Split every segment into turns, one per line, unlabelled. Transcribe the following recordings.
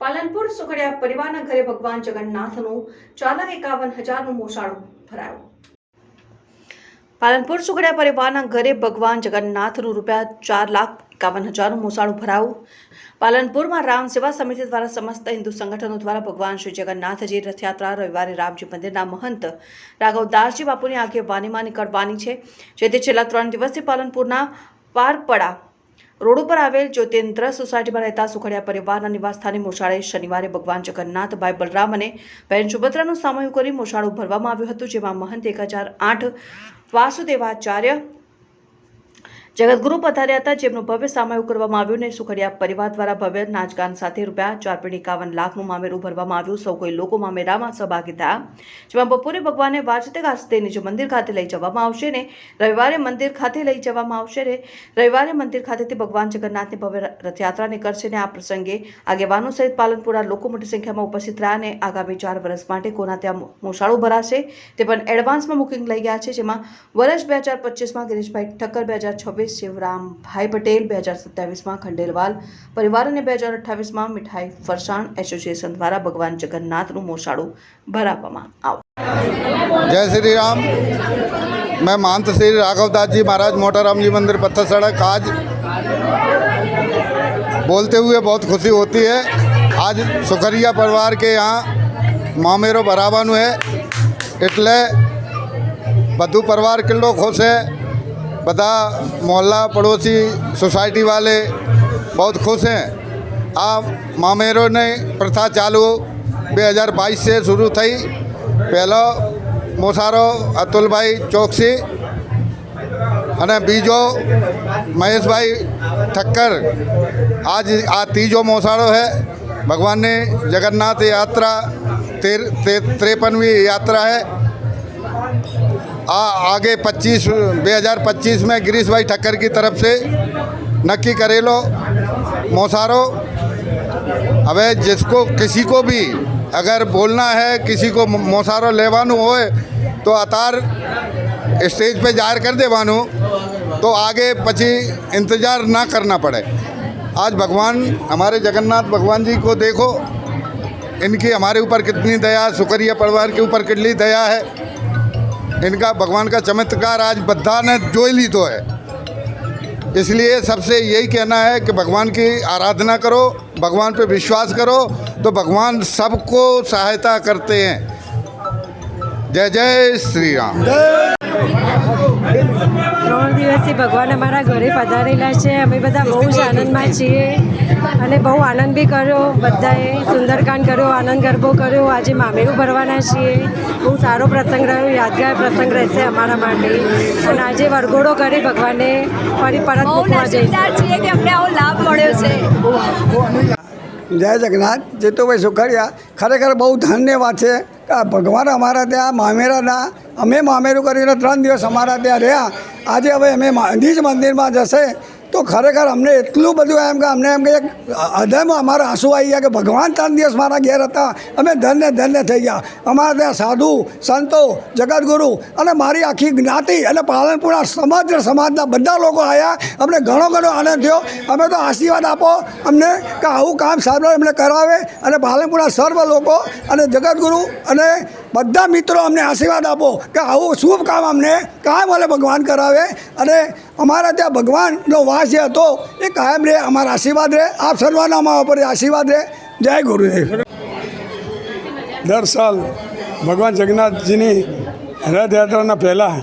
પાલનપુર સુખડિયા પરિવારના ઘરે ભગવાન જગન્નાથનું ચાર લાખ એકાવન હજારનું મોસાળું ભરાયું. પાલનપુર સુખડિયા પરિવારના ઘરે ભગવાન જગન્નાથનું રૂપિયા ચાર લાખ એકાવન હજારનું મોસાળું ભરાયું. પાલનપુરમાં રામ સેવા સમિતિ દ્વારા સમસ્ત હિન્દુ સંગઠનો દ્વારા ભગવાન શ્રી જગન્નાથજી રથયાત્રા રવિવારે રામજી મંદિરના મહંત રાઘવદાસજી બાપુની આગેવાનીમાં નીકળવાની છે. જેથી છેલ્લા ત્રણ દિવસથી પાલનપુરના પારપડા રોડ ઉપર આવેલ જ્યોતિન્દ્ર સોસાયટીમાં રહેતા સુખડિયા પરિવારના નિવાસસ્થાને મોશાળે શનિવારે ભગવાન જગન્નાથ ભાઈ બલરામ અને બહેન સુભદ્રાનું સામયું કરી મોશાળું ભરવામાં આવ્યું હતું, જેમાં મહંત એક હજાર આઠ વાસુદેવાચાર્ય જગતગુરુ પધાર્યા હતા, જેમનું ભવ્ય સામયું કરવામાં આવ્યું ને સુખડિયા પરિવાર દ્વારા ભવ્ય નાચગાન સાથે રૂપિયા ચાર પોઈન્ટ એકાવન લાખનું મામેરું ભરવામાં આવ્યું. સૌ કોઈ લોકો મામેરામાં સહભાગી જેમાં બપોરે ભગવાનને વાજતે ગાજતે નીચે મંદિર ખાતે લઈ જવામાં આવશે ને રવિવારે મંદિર ખાતે લઈ જવામાં આવશે ને રવિવારે મંદિર ખાતેથી ભગવાન જગન્નાથની ભવ્ય રથયાત્રા નીકળશે ને આ પ્રસંગે આગેવાનો સહિત પાલનપુરા લોકો મોટી સંખ્યામાં ઉપસ્થિત રહ્યા અને આગામી ચાર વર્ષ માટે કોના ત્યાં મોસાળું ભરાશે તે પણ એડવાન્સમાં બુકિંગ લઈ ગયા છે. જેમાં વર્ષ બે હજાર પચીસમાં ગિરીશભાઈ ઠક્કર, બે હજાર છવ્વીસ શિવરામભાઈ પટેલ બે હજાર સત્યાવીસમાં ખંડેલવાલ પરિવાર અને બે હજાર અઠ્ઠાવીસમાં મીઠાઈ ફરસાણ એસોસિએશન દ્વારા ભગવાન જગન્નાથનું મોસાળું ભરાવવામાં આવશે
जय श्री राम मैं महंत श्री राघवदास जी महाराज मोटाराम जी मंदिर पत्थर सड़क आज बोलते हुए बहुत खुशी होती है आज सुखरिया परिवार के यहाँ मामेरो ભરાવાનું है એટલે બધું પરિવાર કેટલો ખુશ है બધા मोहल्ला પડોશી सोसाइटी वाले बहुत खुश हैं આ મામેરોની પ્રથા ચાલુ બે હજાર બાવીસથી શરૂ થઈ. પહેલો મોસારો અતુલભાઈ ચોકસી અને બીજો મહેશભાઈ ઠક્કર. આજ આ ત્રીજો મોસાળો છે ભગવાનની જગન્નાથ યાત્રા તેર ત્રેપનવી યાત્રા છે आ, आगे 25 2025 में गिरीश भाई ठक्कर की तरफ़ से नक्की करेलो मोसारो। अब जिसको किसी को भी अगर बोलना है किसी को मोसारो लेवानू हो तो अतार स्टेज पे ज़ाहिर कर दे बानू। तो आगे पची इंतज़ार ना करना पड़े। आज भगवान हमारे जगन्नाथ भगवान जी को देखो इनकी हमारे ऊपर कितनी दया शुक्रिया परिवार के ऊपर कितनी दया है। इनका भगवान का चमत्कार आज बद्धा ने जोई ली तो है। इसलिए सबसे यही कहना है कि भगवान की आराधना करो, भगवान पे विश्वास करो तो भगवान सबको सहायता करते हैं। जय जय श्री राम।
ભગવાન અમારા ઘરે પધારેલા છે. અમે બધા બહુ જ આનંદમાં છીએ અને બહુ આનંદ બી કર્યો. બધાએ સુંદરકાંડ કર્યો આનંદ ગરબો કર્યો. આજે મામેરું ભરવાના છીએ. બહુ સારો પ્રસંગ રહ્યો યાદગાર પ્રસંગ રહેશે અમારા માટે. અને આજે વરઘોડો કરી ભગવાનને ફરી પરત
બહુ
મૂકવા
જઈએ કે અમને આવો લાભ મળ્યો છે.
જય જગન્નાથ જેતુભાઈ સુખડિયા. ખરેખર બહુ ધન્યવાદ છે કે ભગવાન અમારા ત્યાં મામેરાના અમે મામેરું કરીને ત્રણ દિવસ અમારા ત્યાં રહ્યા. આજે હવે અમે નિજ મંદિરમાં જશે તો ખરેખર અમને એટલું બધું એમ કે અમને એમ કે હૃદયમાં અમારા આંસુ આવી ગયા કે ભગવાન ત્રણ દિવસ મારા ઘેર હતા, અમે ધન્ય ધન્ય થઈ ગયા. અમારા ત્યાં સાધુ, સંતો જગતગુરુ અને મારી આખી જ્ઞાતિ અને પાલનપુરના સમગ્ર સમાજના બધા લોકો આવ્યા અમને ઘણો ઘણો આનંદ થયો. અમે તો આશીર્વાદ આપો અમને કે આવું કામ સાહેબ અમને કરાવે અને પાલનપુરના સર્વ લોકો અને જગતગુરુ અને બધા મિત્રો અમને આશીર્વાદ આપો કે આવું શુભ કામ અમને કાયમ ભલે ભગવાન કરાવે અને અમારા ત્યાં ભગવાનનો વાસ જે હતો એ કાયમ રહે, અમારા આશીર્વાદ રહે, આપ સર્વના અમારા ઉપર આશીર્વાદ રહે. જય ગુરુદેવ.
દર સાલ ભગવાન જગન્નાથજીની રથયાત્રાના પહેલાં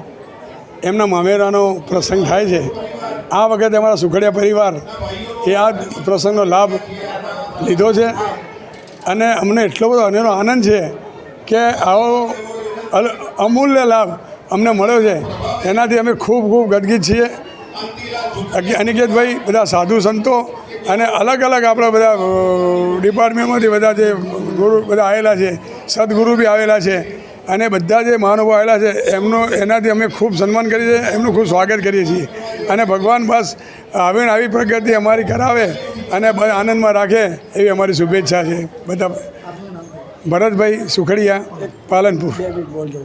એમના મામેરાનો પ્રસંગ થાય છે. આ વખતે અમારા સુખડિયા પરિવાર એ આ પ્રસંગનો લાભ લીધો છે અને અમને એટલો બધો અનેરો આનંદ છે કે આવો અમૂલ્ય લાભ અમને મળ્યો છે. એનાથી અમે ખૂબ ખૂબ ગદગીત છીએ. અનિકેતભાઈ બધા સાધુ સંતો અને અલગ અલગ આપણા બધા ડિપાર્ટમેન્ટમાંથી બધા જે ગુરુ બધા આવેલા છે, સદગુરુ બી આવેલા છે અને બધા જે મહાનુભાવ આવેલા છે, એમનો, એનાથી અમે ખૂબ સન્માન કરીએ છીએ, એમનું ખૂબ સ્વાગત કરીએ છીએ. અને ભગવાન બસ આવીને આવી પ્રગતિ અમારી કરાવે અને આનંદમાં રાખે એવી અમારી શુભેચ્છા છે. બધા ભરતભાઈ સુખડિયા પાલનપુર.